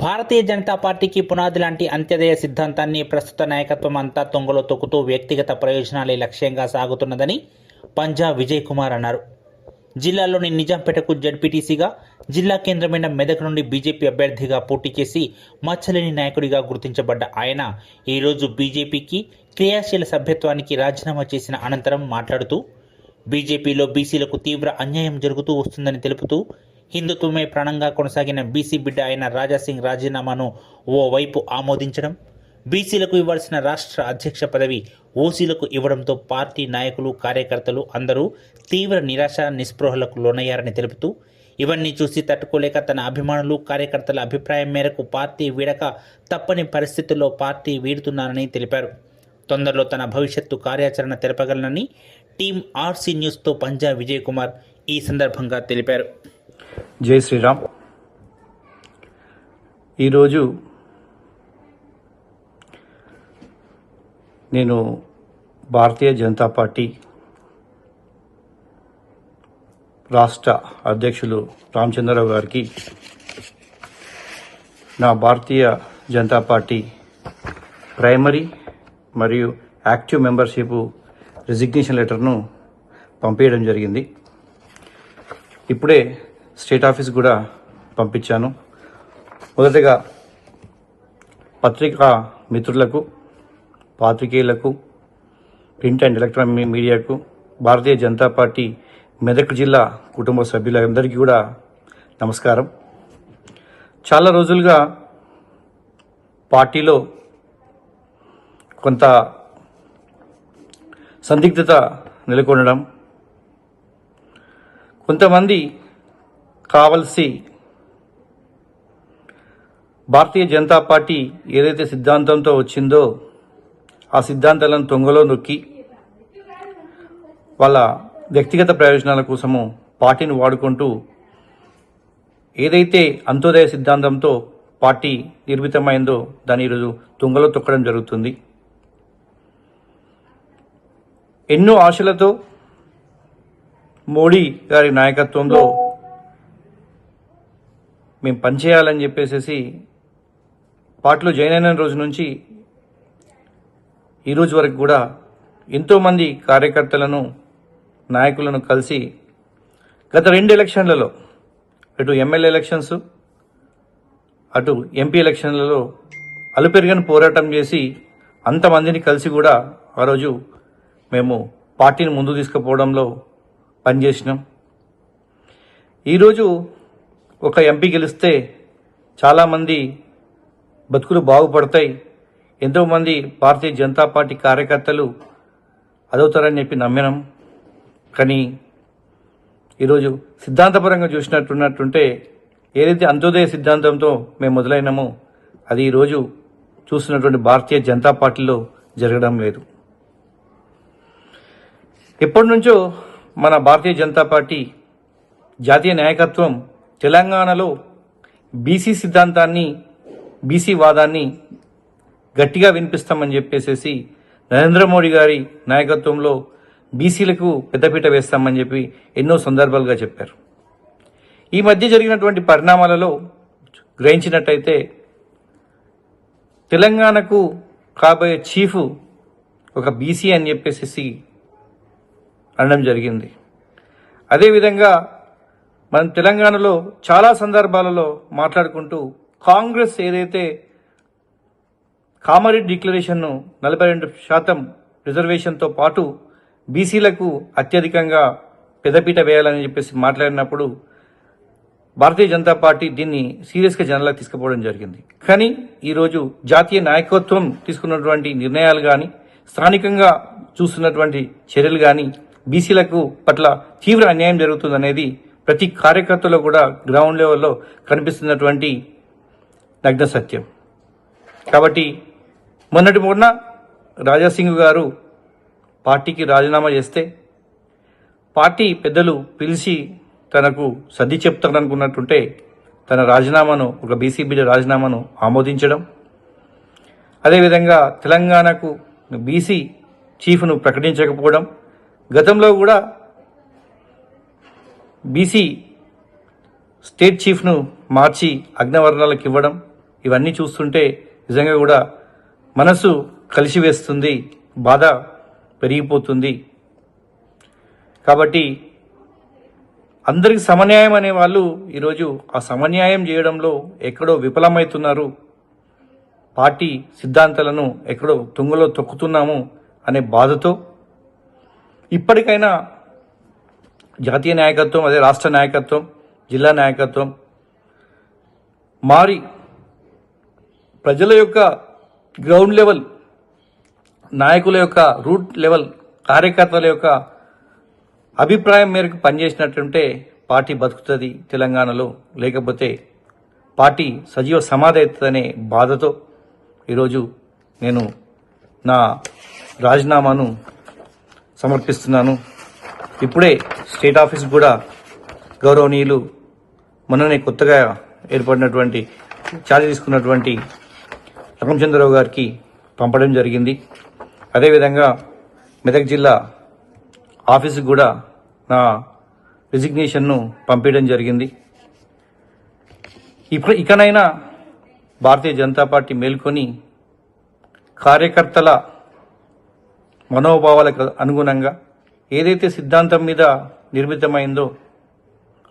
భారతీయ జనతా పార్టీకి పునాది లాంటి అంత్యదయ సిద్ధాంతాన్ని ప్రస్తుత నాయకత్వం అంతా తొంగలో తొక్కుతూ వ్యక్తిగత ప్రయోజనాలే లక్ష్యంగా సాగుతున్నదని పంజాబ్ విజయ్ కుమార్ అన్నారు. జిల్లాలోని నిజాంపేటకు జడ్పీటీసీగా జిల్లా కేంద్రమైన మెదక్ నుండి బీజేపీ అభ్యర్థిగా పోటీ చేసి మచ్చలేని నాయకుడిగా గుర్తించబడ్డ ఆయన ఈరోజు బీజేపీకి క్రియాశీల సభ్యత్వానికి రాజీనామా చేసిన అనంతరం మాట్లాడుతూ బీజేపీలో బీసీలకు తీవ్ర అన్యాయం జరుగుతూ వస్తుందని తెలుపుతూ హిందుత్వమే ప్రాణంగా కొనసాగిన బీసీ బిడ్డ అయిన రాజాసింగ్ రాజీనామాను ఓవైపు ఆమోదించడం బీసీలకు ఇవ్వాల్సిన రాష్ట్ర అధ్యక్ష పదవి ఓసీలకు ఇవ్వడంతో పార్టీ నాయకులు కార్యకర్తలు అందరూ తీవ్ర నిరాశ నిస్పృహలకు లోనయ్యారని తెలుపుతూ ఇవన్నీ చూసి తట్టుకోలేక తన అభిమానులు కార్యకర్తల అభిప్రాయం మేరకు పార్టీ వీడక తప్పని పరిస్థితుల్లో పార్టీ వీడుతున్నానని తెలిపారు. తొందరలో తన భవిష్యత్తు కార్యాచరణ తెలపగలనని టీం ఆర్సీ న్యూస్తో పంజా విజయ్ కుమార్ ఈ సందర్భంగా తెలిపారు. జై శ్రీరామ్. ఈరోజు నేను భారతీయ జనతా పార్టీ రాష్ట్ర అధ్యక్షులు రామచంద్రరావు గారికి నా భారతీయ జనతా పార్టీ ప్రైమరీ మరియు యాక్టివ్ మెంబర్షిప్ రిజిగ్నేషన్ లెటర్ను పంపేయడం జరిగింది. ఇప్పుడే స్టేట్ ఆఫీస్ కూడా పంపించాను. మొదటగా పత్రికా మిత్రులకు పాత్రికేయులకు ప్రింట్ అండ్ ఎలక్ట్రానిక్ మీడియాకు భారతీయ జనతా పార్టీ మెదక్ జిల్లా కుటుంబ సభ్యులందరికీ కూడా నమస్కారం. చాలా రోజులుగా పార్టీలో కొంత సందిగ్ధత నెలకొనడం కొంతమంది కావలసి భారతీయ జనతా పార్టీ ఏదైతే సిద్ధాంతంతో వచ్చిందో ఆ సిద్ధాంతాలను తొంగలో నొక్కి వాళ్ళ వ్యక్తిగత ప్రయోజనాల కోసము పార్టీని వాడుకుంటూ ఏదైతే అంత్యోదయ సిద్ధాంతంతో పార్టీ నిర్మితమైందో దాన్ని ఈరోజు తుంగలో తొక్కడం జరుగుతుంది. ఎన్నో ఆశలతో మోడీ గారి నాయకత్వంలో మేము పనిచేయాలని చెప్పేసి పార్టీలో జాయిన్ అయిన రోజు నుంచి ఈ రోజు వరకు కూడా ఎంతోమంది కార్యకర్తలను నాయకులను కలిసి గత రెండు ఎలక్షన్లలో అటు ఎమ్మెల్యే ఎలక్షన్స్ అటు ఎంపీ ఎలక్షన్లలో అలుపెరుగని పోరాటం చేసి అంతమందిని కలిసి కూడా ఆ రోజు మేము పార్టీని ముందు తీసుకుపోవడంలో పనిచేసినాం. ఈరోజు ఒక ఎంపీ గెలిస్తే చాలామంది బతుకులు బాగుపడతాయి. ఎంతోమంది భారతీయ జనతా పార్టీ కార్యకర్తలు అదవుతారని చెప్పి నమ్మినాం. కానీ ఈరోజు సిద్ధాంతపరంగా చూసినట్టున్నట్టుంటే ఏదైతే అంత్యోదయ సిద్ధాంతంతో మేము మొదలైనామో అది ఈరోజు చూస్తున్నటువంటి భారతీయ జనతా పార్టీలో జరగడం లేదు. ఎప్పటి నుంచో మన భారతీయ జనతా పార్టీ జాతీయ నాయకత్వం తెలంగాణలో బీసీ సిద్ధాంతాన్ని బీసీ వాదాన్ని గట్టిగా వినిపిస్తామని చెప్పేసేసి నరేంద్ర మోడీ గారి నాయకత్వంలో బీసీలకు పెద్దపీట వేస్తామని చెప్పి ఎన్నో సందర్భాలుగా చెప్పారు. ఈ మధ్య జరిగినటువంటి పరిణామాలలో గ్రహించినట్టయితే తెలంగాణకు కాబోయే చీఫ్ ఒక బీసీ అని చెప్పేసి అనడం జరిగింది. అదేవిధంగా మనం తెలంగాణలో చాలా సందర్భాలలో మాట్లాడుకుంటూ కాంగ్రెస్ ఏదైతే కామారెడ్డి డిక్లరేషన్ను నలభై రెండు శాతం రిజర్వేషన్తో పాటు బీసీలకు అత్యధికంగా పెదపీట వేయాలని చెప్పేసి మాట్లాడినప్పుడు భారతీయ జనతా పార్టీ దీన్ని సీరియస్గా జనాలకు తీసుకుపోవడం జరిగింది. కానీ ఈరోజు జాతీయ నాయకత్వం తీసుకున్నటువంటి నిర్ణయాలు కానీ స్థానికంగా చూస్తున్నటువంటి చర్యలు కానీ బీసీలకు పట్ల తీవ్ర అన్యాయం జరుగుతుందనేది ప్రతి కార్యకర్తలో కూడా గ్రౌండ్ లెవెల్లో కనిపిస్తున్నటువంటి నగ్న సత్యం. కాబట్టి మొన్నటి మొన్న రాజాసింగ్ గారు పార్టీకి రాజీనామా చేస్తే పార్టీ పెద్దలు పిలిచి తనకు సర్ది చెప్తారనుకున్నట్టుంటే తన రాజీనామాను ఒక బీసీబీల రాజీనామాను ఆమోదించడం. అదేవిధంగా తెలంగాణకు బీసీ చీఫ్ను ప్రకటించకపోవడం. గతంలో కూడా బీసీ స్టేట్ చీఫ్ను మార్చి అగ్నవర్ణాలకు ఇవ్వడం ఇవన్నీ చూస్తుంటే నిజంగా కూడా మనసు కలిసివేస్తుంది బాధ పెరిగిపోతుంది. కాబట్టి అందరికి సమన్యాయం అనే వాళ్ళు ఈరోజు ఆ సమన్యాయం చేయడంలో ఎక్కడో విఫలమవుతున్నారు. పార్టీ సిద్ధాంతాలను ఎక్కడో తుంగలో తొక్కుతున్నాము అనే బాధతో ఇప్పటికైనా జాతీయ నాయకత్వం అదే రాష్ట్ర నాయకత్వం జిల్లా నాయకత్వం మారి ప్రజల యొక్క గ్రౌండ్ లెవెల్ నాయకుల యొక్క రూట్ లెవెల్ కార్యకర్తల యొక్క అభిప్రాయం మేరకు పనిచేసినట్టుంటే పార్టీ బతుకుతుంది తెలంగాణలో. లేకపోతే పార్టీ సజీవ సమాధి అవుతుందనే బాధతో ఈరోజు నేను నా రాజీనామాను సమర్పిస్తున్నాను. ఇప్పుడే స్టేట్ ఆఫీస్ కూడా గౌరవనీయులు మొన్ననే కొత్తగా ఏర్పడినటువంటి ఛార్జ్ తీసుకున్నటువంటి రామచంద్రరావు గారికి పంపడం జరిగింది. అదేవిధంగా మెదక్ జిల్లా ఆఫీసుకు కూడా నా రిజిగ్నేషన్ను పంపించడం జరిగింది. ఇప్పుడు ఇకనైనా భారతీయ జనతా పార్టీ మేల్కొని కార్యకర్తల మనోభావాలకు అనుగుణంగా ఏదైతే సిద్ధాంతం మీద నిర్మితమైందో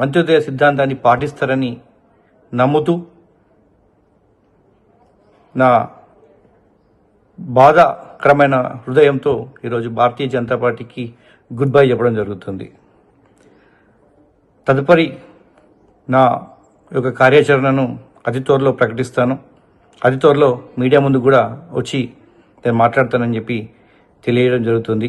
అంత్యోదయ సిద్ధాంతాన్ని పాటిస్తారని నమ్ముతూ నా బాధాకరమైన హృదయంతో ఈరోజు భారతీయ జనతా పార్టీకి గుడ్ బై చెప్పడం జరుగుతుంది. తదుపరి నా యొక్క కార్యాచరణను అతి త్వరలో ప్రకటిస్తాను. అతి త్వరలో మీడియా ముందు కూడా వచ్చి నేను మాట్లాడతానని చెప్పి తెలియడం జరుగుతుంది.